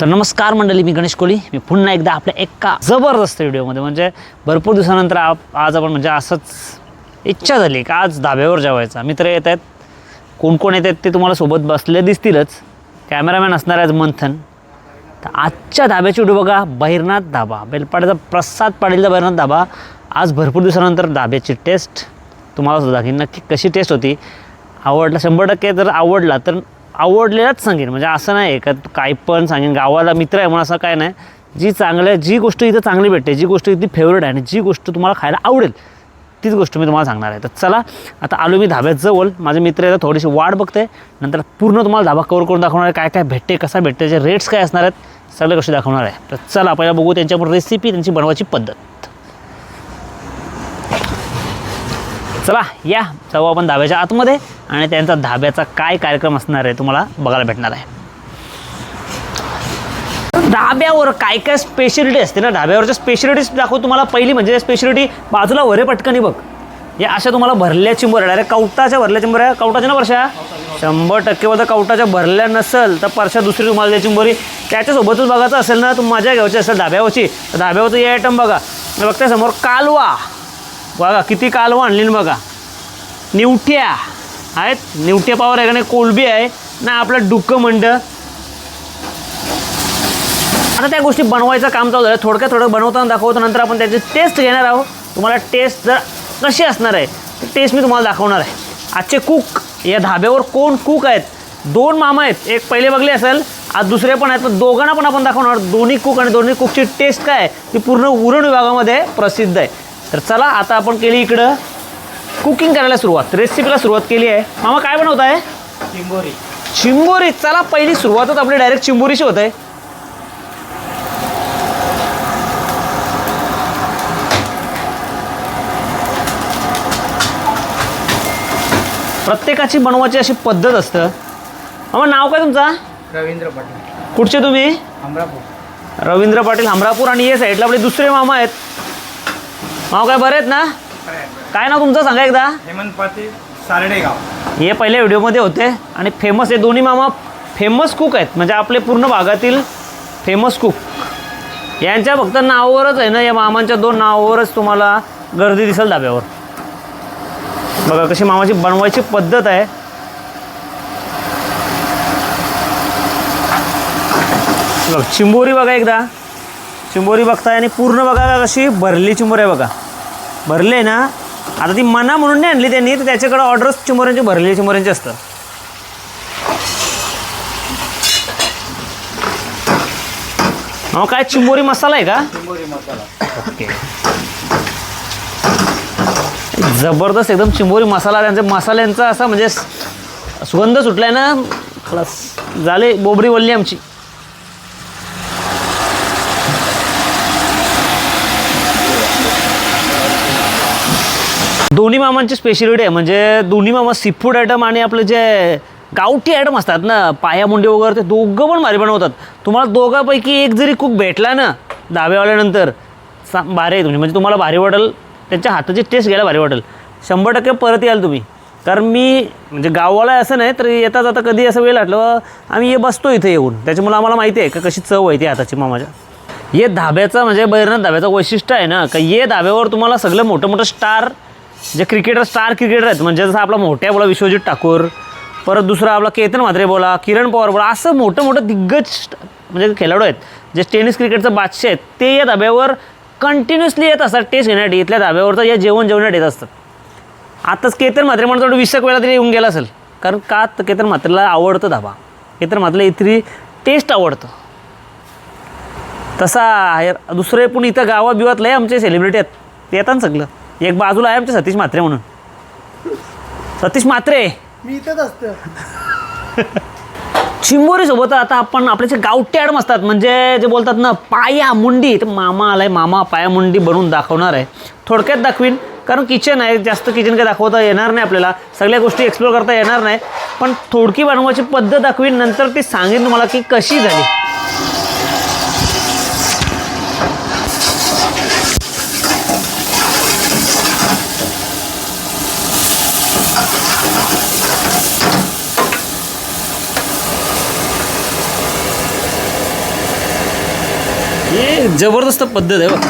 तर नमस्कार मंडळी मी गणेश कोळी. मी पुन्हा एकदा आपल्या एका जबरदस्त व्हिडिओमध्ये म्हणजे भरपूर दिवसानंतर आप आज आपण म्हणजे असंच इच्छा झाली का आज धाब्यावर जेवायचा. मित्र येत आहेत. कोण कोण येत आहेत ते तुम्हाला सोबत बसले दिसतीलच. कॅमेरामॅन असणार आहे आज मंथन. तर आजच्या धाब्याची व्हिडिओ बघा. बहिरनाथ धाबा. बेलपाड्याचा प्रसाद पाडीलचा बहिरनाथ धाबा. आज भरपूर दिवसानंतर धाब्याची टेस्ट तुम्हाला सुद्धा दाखवीन. नक्की कशी टेस्ट होती? आवडला? शंभर टक्के जर आवडला तर आवडलेलाच सांगेन म्हणजे असं नाही का काय पण सांगेन. गावाला मित्र आहे म्हणून असं काय नाही. जी चांगल्या जी गोष्ट इथं चांगली भेटते जी गोष्ट इथली फेवरेट आहे आणि जी गोष्ट तुम्हाला खायला आवडेल तीच गोष्ट मी तुम्हाला सांगणार आहे. तर चला आता आलो मी धाब्यात जवळ. माझे मित्र येतात थोडीशी वाट बघते. नंतर पूर्ण तुम्हाला धाबा कवर करून दाखवणार आहे. काय काय भेटते कसा भेटते त्याचे रेट्स काय असणार आहेत सगळ्या गोष्टी दाखवणार आहे. तर चला पहिला बघू त्यांच्यावर रेसिपी त्यांची बनवायची पद्धत. चला या जाऊ आपण धाब्याच्या आतमध्ये आणि त्यांचा धाब्याचा काय कार्यक्रम असणार आहे तुम्हाला बघायला भेटणार आहे. धाब्यावर काय काय स्पेशलिटी असते ना? धाब्यावरच्या स्पेशलिटीज दाखवू तुम्हाला. पहिली म्हणजे स्पेशलिटी बाजूला वरे पटकनी बघ. या अशा तुम्हाला भरल्या चिंबोऱ्या डायरेक्ट कवटाच्या भरल्या चिंबोऱ्या कवटाच्या ना वर्षा? शंभर टक्के बोलता कवटाच्या भरल्या नसेल तर परशा दुसरी तुम्हाला द्या चिंबोरी. त्याच्यासोबतच बघायचं असेल ना तुम्ही मजा घ्यायची असेल धाब्यावरची. तर धाब्यावरचं हे आयटम बघा. मी समोर कालवा. बघा किती कालवं आणली ना बघा. निवट्या आहेत. निवट्या पावर आहे का नाही? कोलबी आहे. ना आपलं डुक्कं मंड. आता त्या गोष्टी बनवायचं काम चालू आहे थोडक्यात थोडं बनवताना दाखवतो. नंतर आपण त्याची टेस्ट घेणार आहोत. तुम्हाला टेस्ट जर कशी असणार आहे टेस्ट मी तुम्हाला दाखवणार आहे. आजचे कुक या धाब्यावर कोण कुक आहेत? दोन मामा आहेत. एक पहिले बघले असेल आज दुसरे पण आहेत. पण दोघांना पण आपण दाखवणार. दोन्ही कुक आणि दोन्ही कुकची टेस्ट काय आहे? ती पूर्ण उरण विभागामध्ये प्रसिद्ध आहे. तर चला आता आपण केली इकडं कुकिंग करायला सुरुवात. रेसिपीला सुरुवात केली आहे. मामा काय बनवत आहे चिंबोरी. चिंबोरी. चला पहिली सुरुवातच आपली डायरेक्ट चिंबोरीची होत आहे. प्रत्येकाची बनवायची अशी पद्धत असतं. मामा नाव काय तुमचा? रवींद्र पाटील. कुठचे तुम्ही? अमरापूर. रवींद्र पाटील हमरापूर आणि ये साईडला आपले दुसरे मामा आहेत. मामा काय बरे आहेत ना? काय नाव तुमचं? सांगा एकदा. हेमंत पाटील सारडेगाव. हे पहिल्या व्हिडिओमध्ये होते आणि फेमस हे दोन्ही मामा फेमस कुक आहेत. म्हणजे आपले पूर्ण भागातील फेमस कुक यांच्या फक्त नावावरच आहे ना या मामांच्या दोन नावावरच तुम्हाला गर्दी दिसेल धाब्यावर. बघा कशी मामाची बनवायची पद्धत आहे. बघ चिंबोरी बघा एकदा. चिंबोरी बघताय आणि पूर्ण बघा का कशी भरली चिंबोरी आहे बघा. भरले ना? आता ती मना म्हणून नाही आणली त्यांनी तर त्याच्याकडे ऑर्डर्स चिंबोऱ्यांची भरलेली चिंबोऱ्यांची असतं मग काय चिंबोरी मसाला आहे का? चिंबोरी मसाला. ओके. जबरदस्त एकदम चिंबोरी मसाला त्यांच्या मसाल्यांचा असा म्हणजे सुगंध सुटलाय ना? खलास. झाले बोबरी वल्ली आमची. दोन्ही मामांची स्पेशलिटी आहे. म्हणजे दोन्ही मामा सी फूड आयटम आणि आपलं जे गावठी आयटम असतात ना पाया मुंडे वगैरे ते दोघं पण भारी बनवतात. तुम्हाला दोघांपैकी एक जरी कुक भेटला ना दहाव्यावाल्यानंतर सा भारी आहे तुम्ही. म्हणजे तुम्हाला भारी वाटेल त्यांच्या हाताची टेस्ट घ्यायला भारी वाटेल. शंभर टक्के परत याल तुम्ही. कारण मी म्हणजे गाववाला असं नाही तर येता जाता कधी असं वेळ वाटलं आम्ही ये बसतो इथे येऊन. त्याच्यामुळे आम्हाला माहिती आहे का कशी चव आहे ती हाताची मामाच्या. हे धाब्याचा म्हणजे बैरनाथ धाब्याचं वैशिष्ट्य आहे ना का ये धाब्यावर तुम्हाला सगळं मोठं मोठं स्टार जे क्रिकेटर स्टार क्रिकेटर आहेत म्हणजे जसं आपला मोठ्या बोला विश्वजित ठाकूर परत दुसरा आपला केतन म्हात्रे बोला किरण पवार बोला असं मोठं मोठं दिग्गज म्हणजे खेळाडू आहेत जे टेनिस क्रिकेटचं बादशाह आहेत ते या धाब्यावर कंटिन्युअसली येत असतात टेस्ट घेण्यासाठी. इथल्या तर या जेवण जेवण्यात येत असतात. आताच केतन म्हात्रे म्हणतो थोडं वीस एक वेळा तरी येऊन गेला असेल. कारण का तर केतन म्हात्रेला आवडतं धाबा. केतन म्हात्रेला इथली टेस्ट आवडतं. तसा दुसरे पण इथं गावात बिवात आमचे सेलिब्रिटी आहेत. येतात ना सगळं. एक बाजूला आहे आमचे सतीश म्हात्रे म्हणून. सतीश म्हात्रे. मी इथंच असतं चिंबोरी सोबत आता आपण आपले जे गावठी ॲडम असतात म्हणजे जे बोलतात ना पाया मुंडी तर मामा आलाय मामा पाया मुंडी बनवून दाखवणार आहे. थोडक्यात दाखवीन कारण किचन आहे जास्त किचन काही दाखवता येणार नाही आपल्याला. सगळ्या गोष्टी एक्सप्लोर करता येणार नाही. पण थोडकी बनवायची पद्धत दाखवीन नंतर ती सांगेन तुम्हाला की कशी झाली. हे जबरदस्त पद्धत आहे बघ.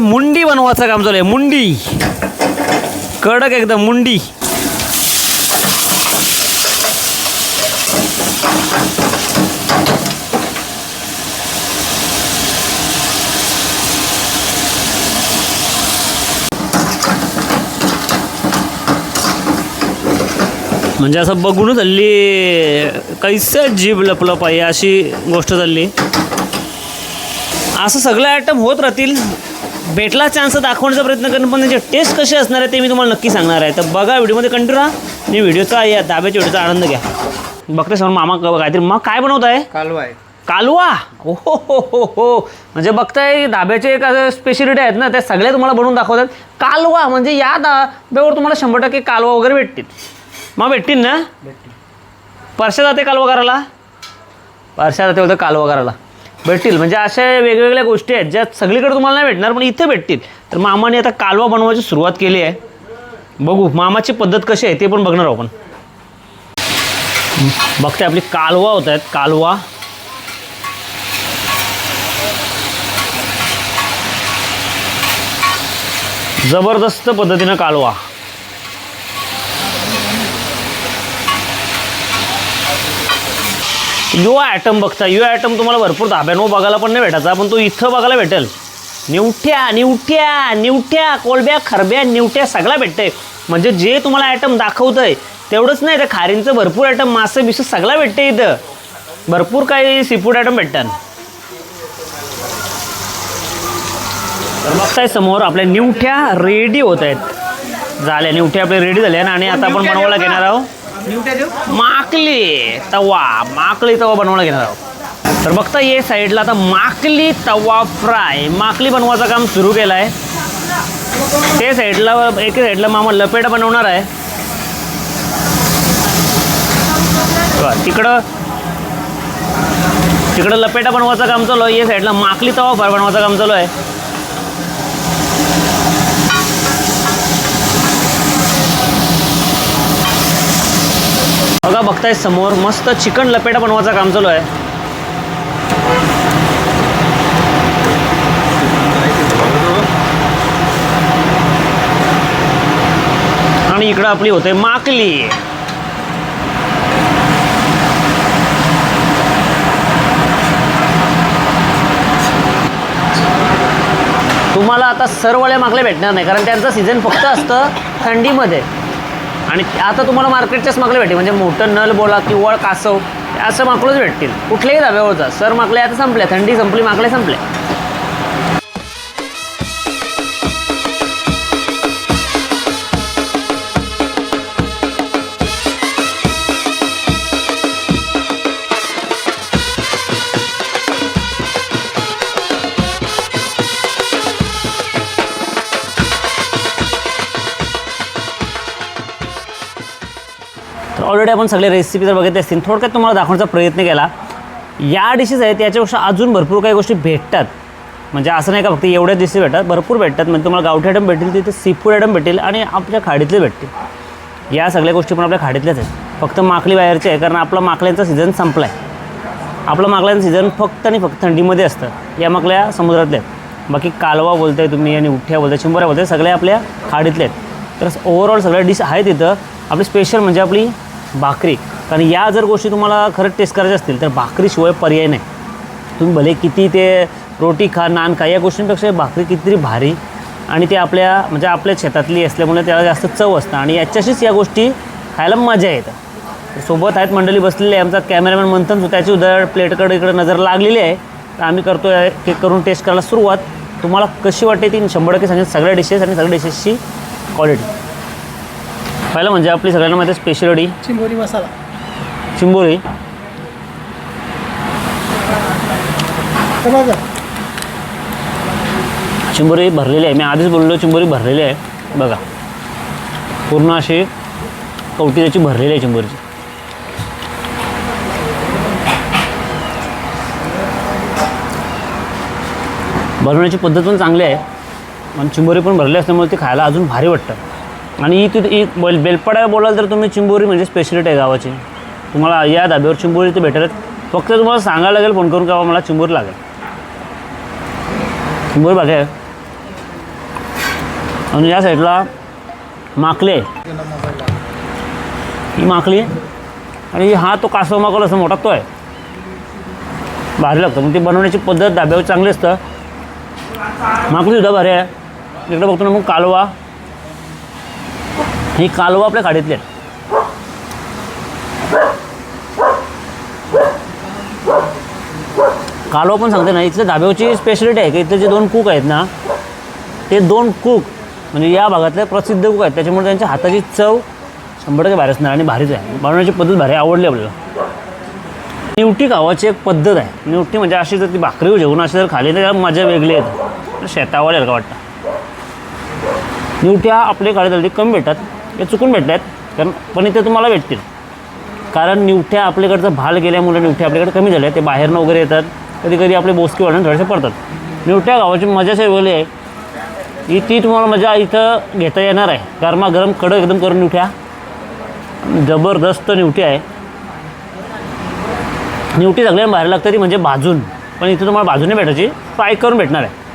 मुंडी बनवायचं काम चालू आहे. मुंडी. कडक एकदम मुंडी. म्हणजे असं बघूनच हल्ली कैसं जीभ लपलप आहे अशी गोष्ट झाली. असं सगळे आयटम होत राहतील. भेटला चान्स दाखवण्याचा प्रयत्न करेन पण त्याचे टेस्ट कसे असणार आहे ते मी तुम्हाला नक्की सांगणार आहे. तर बघा व्हिडिओमध्ये कंटिन्यू राहा आणि व्हिडिओचा या दाब्याच्या व्हिडिओचा आनंद घ्या. बघते समोर मामा काहीतरी मग काय बनवत आहे कालवा आहे. कालवा? हो हो हो हो हो. म्हणजे बघताय धाब्याचे एक असं स्पेशलिटी आहेत ना त्या सगळ्या तुम्हाला बनवून दाखवतात. कालवा म्हणजे या धाब्यावर तुम्हाला शंभर टक्के कालवा वगैरे भेटतील. मग भेटतील ना? परशा जाते कालवा करायला परशा जाते होतं कालवा करायला भेटतील. म्हणजे अशा वेगवेगळ्या गोष्टी आहेत ज्या सगळीकडे तुम्हाला नाही भेटणार पण इथे भेटतील. तर मामाने आता कालवा बनवायची सुरुवात केली आहे. बघू मामाची पद्धत कशी आहे ते पण बघणार आहोत आपण. बघते आपली कालवा होत आहेत कालवा. जबरदस्त पद्धतीनं कालवा. यो ॲटम बघता यो ॲटम तुम्हाला भरपूर धाब्यांवर हो, बघायला पण नाही भेटायचा. पण तो इथं बघायला भेटेल. निवठ्या निवठ्या निवठ्या कोलब्या खरब्या निवट्या सगळा भेटतंय. म्हणजे जे तुम्हाला ॲटम दाखवतंय तेवढंच नाही तर खारींचं भरपूर ॲटम मासे बिस सगळा भेटते इथं. भरपूर काही सीफूड ॲटम भेटतात. तर बघताय समोर आपल्या निवठ्या रेडी होत आहेत. झाल्या निवठ्या आपल्या रेडी झाल्या ना आणि आता आपण बनवायला घेणार आहोत. माकली तवा माकली तवा बनवायला घेणार आहोत. तर बघता ये साईडला आता माकली तवा फ्राय. माकली बनवायचं काम सुरू केलं आहे ते साईडला एके साईडला मामा लपेटा बनवणार आहे. तिकडं तिकडं लपेटा बनवायचं काम चालू आहे. या साईडला माकली तवा फ्राय बनवायचं काम चालू आहे. बघा बघताय समोर मस्त चिकन लपेटा बनवायचं काम चालू आहे. आणि इकडं आपली होते माकली. तुम्हाला आता सर्वळ्या माकल्या भेटणार नाही कारण त्यांचं सीझन फक्त असतं थंडीमध्ये. आणि आता तुम्हाला मार्केटच्याच मागले भेटेल. म्हणजे मोठं नल बोला किंवा कासव असं माकडंच भेटतील. कुठल्याही धाब्यावरचा सर मागले आता संपल्या. थंडी संपली माकडे संपले ऑलरेडी आपण सगळे रेसिपी जर बघितले असतील थोडक्यात तुम्हाला दाखवण्याचा प्रयत्न केला. या डिशेस आहेत याच्यापेक्षा अजून भरपूर काही गोष्टी भेटतात. म्हणजे असं नाही का फक्त एवढ्याच डिशेस भेटतात भरपूर भेटतात. म्हणजे तुम्हाला गावठी आयटम भेटेल तिथे सी फूड आयटम भेटेल आणि आपल्या खाडीतले भेटतील. या सगळ्या गोष्टी पण आपल्या खाडीतल्याच आहेत. फक्त माकली बाहेरचे आहे कारण आपला माकल्यांचा सीझन संपला आहे आपलं माकल्यांचं सीझन फक्त आणि फक्त थंडीमध्ये असतं. या माकल्या समुद्रातल्या आहेत. बाकी कालवा बोलताय तुम्ही आणि उठ्या बोलताय चिंबऱ्या बोलताय सगळ्या आपल्या खाडीतल्या आहेत. तर ओव्हरऑल सगळ्या डिश आहेत तिथं आपली स्पेशल म्हणजे आपली भाकरी. कारण या जर गोष्टी तुम्हाला खरंच टेस्ट करायच्या असतील तर भाकरीशिवाय पर्याय नाही. तुम्ही भले किती ते रोटी खा नान खा या गोष्टींपेक्षा भाकरी कितीतरी भारी आणि ते आपल्या म्हणजे आपल्या शेतातली असल्यामुळे त्याला जास्त चव असतं आणि याच्याशीच या गोष्टी खायला मजा येतं. सोबत आहेत मंडळी बसलेली आहे आमचा कॅमेरामॅन म्हणतात त्याची उदळ प्लेटकडे इकडे नजर लागलेली आहे. तर आम्ही करतो आहे ते करून टेस्ट करायला सुरुवात. तुम्हाला कशी वाटते ती? शंभर टक्के सांगेल सगळ्या डिशेस आणि सगळ्या डिशेसची क्वालिटी पहिलं म्हणजे आपली सगळ्यांना माहिती स्पेशलिटी चिंबोरी मसाला. चिंबोरी. चिंबोरी भरलेली आहे. मी आधीच बोललो चिंबोरी भरलेली आहे. बघा. पूर्ण अशी कवटी त्याची भरलेली आहे चिंबोरीची. बनवण्याची पद्धत पण चांगली आहे. आणि चिंबोरी पण भरली असल्यामुळे ती खायला अजून भारी वाटतं. आणि इथे एक बेल बेलपाड्याला बोलाल तर तुम्ही चिंबोरी म्हणजे स्पेशलिटी आहे गावाची. तुम्हाला या धाब्यावर चिंबोरी इथे भेटेल फक्त तुम्हाला सांगायला लागेल फोन करून का मला चिंबोरी लागेल. चिंबोरी भागे आहे. आणि या साईडला माकले ही माकली आणि हा तो कासव माकल असं मोठा तो आहे. भारी लागतो. मग ती बनवण्याची पद्धत धाब्यावर चांगली असतं. माकली सुद्धा भारी आहे. इकडे बघतो ना मग कालवा. ही कालवा आपल्या खाडीतले कालवा पण सांगते ना इथल्या धाब्यावरची स्पेशलिटी आहे की इथले जे दोन कुक आहेत ना ते दोन कुक म्हणजे या भागातले प्रसिद्ध कुक आहेत. त्याच्यामुळे त्यांच्या हाताची चव शंभर टक्के भारी असणार आणि भारीच आहे. बनवण्याची पद्धत भारी आहे, आवडली आपल्याला. निवटी गावाची एक पद्धत आहे. निवटी म्हणजे अशी जर ती भाकरी जेवण अशी जर खाली तर त्याला मजा वेगळी येते. शेतावर यायला वाटतं? निवट्या आपल्या गाडीत कमी भेटतात. हे चुकून भेटतात कारण पण इथे तुम्हाला भेटतील. कारण निवठ्या आपल्याकडचं भाल गेल्यामुळे निवठ्या आपल्याकडे कमी झाल्या ते बाहेरनं वगैरे येतात. कधी कधी आपले बोसके वाढून थोडेसे पडतात. निवठ्या गावाची मजाच वेगळी आहे. ही ती तुम्हाला मजा इथं घेता येणार आहे. गरमागरम कडक एकदम करून निवठ्या. जबरदस्त निवटी आहे. निवटी सगळ्यांना बाहेर लागतं ती म्हणजे भाजून. पण इथे तुम्हाला भाजून नाही भेटायची. फ्राय करून भेटणार आहे.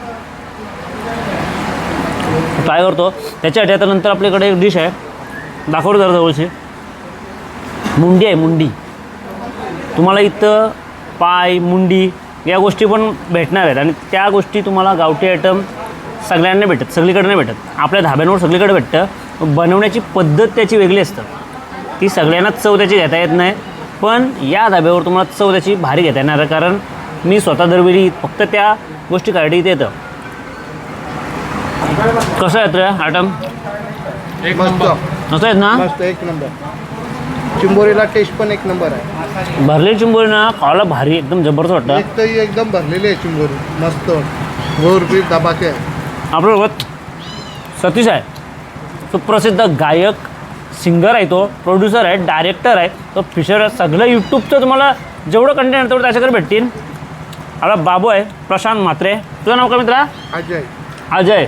फ्राय करतो. त्याच्या आता नंतर आपल्याकडे एक डिश आहे. दाखवलं जरा जवळचे. मुंडी आहे मुंडी. तुम्हाला इथं पाय मुंडी या गोष्टी पण भेटणार आहेत आणि त्या गोष्टी तुम्हाला गावठी आयटम सगळ्यांना भेटत सगळीकडे नाही भेटत आपल्या धाब्यांवर सगळीकडे भेटतं. बनवण्याची पद्धत त्याची वेगळी असतं. ती सगळ्यांनाच चव त्याची घेता येत नाही. पण या धाब्यावर तुम्हाला चव त्याची भारी घेता येणार कारण मी स्वतः दरवेळी फक्त त्या गोष्टी काढी इथे येतं. कसं येतं रे आयटम? मस्त आहेत ना? मस्त एक नंबर. चिंबोरीला टेस्ट पण एक नंबर आहे. भरलेली चिंबोरी ना खायला भारी एकदम जबरदस्त वाटतं. एक तर ही एकदम भरलेली आहे चिंबोरी मस्त. भोरपीठ धबाके आहे. आपल्यासोबत सतीश आहे. सुप्रसिद्ध गायक सिंगर आहे तो प्रोड्युसर आहे डायरेक्टर आहे. तो फिशर आहे. सगळं यूट्यूबचं तुम्हाला जेवढं कंटेंट आहे तेवढं त्याच्याकडे भेटतील. आपला बाबू आहे प्रशांत म्हात्रे. तुझं नाव का मित्रा? अजय. अजय.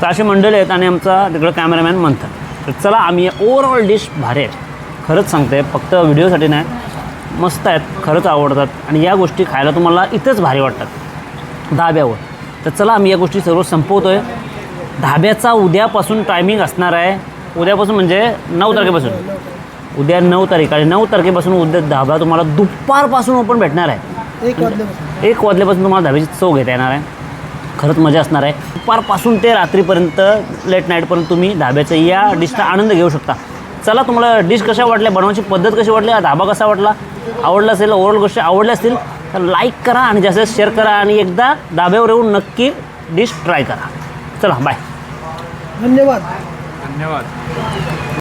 तर अशी मंडळी आहेत आणि आमचा तिकडं कॅमेरामॅन म्हणतात. तर चला आम्ही ओव्हरऑल डिश भारी आहे खरंच सांगते फक्त व्हिडिओसाठी नाही. मस्त आहेत खरंच आवडतात. आणि या गोष्टी खायला तुम्हाला इथंच भारी वाटतात. धाब्यावर. तर चला आम्ही या गोष्टी सर्व संपवतो आहे धाब्याचा उद्यापासून टायमिंग असणार आहे. उद्यापासून म्हणजे नऊ तारखेपासून. उद्या नऊ तारीख. आणि नऊ तारखेपासून उद्या धाबा तुम्हाला दुपारपासून ओपन भेटणार आहे. एक वाजल्यापासून तुम्हाला धाब्याची चव घेता येणार आहे. खरंच मजा असणार आहे. दुपारपासून ते रात्रीपर्यंत लेट नाईटपर्यंत तुम्ही धाब्याचा या डिशचा आनंद घेऊ शकता. चला तुम्हाला डिश कशा वाटल्या बनवायची पद्धत कशी वाटली हा धाबा कसा वाटला आवडला असेल ओव्हरऑल गोष्टी आवडल्या असतील तर लाईक करा आणि जास्तीत शेअर करा आणि एकदा धाब्यावर येऊन नक्की डिश ट्राय करा. चला बाय धन्यवाद. धन्यवाद.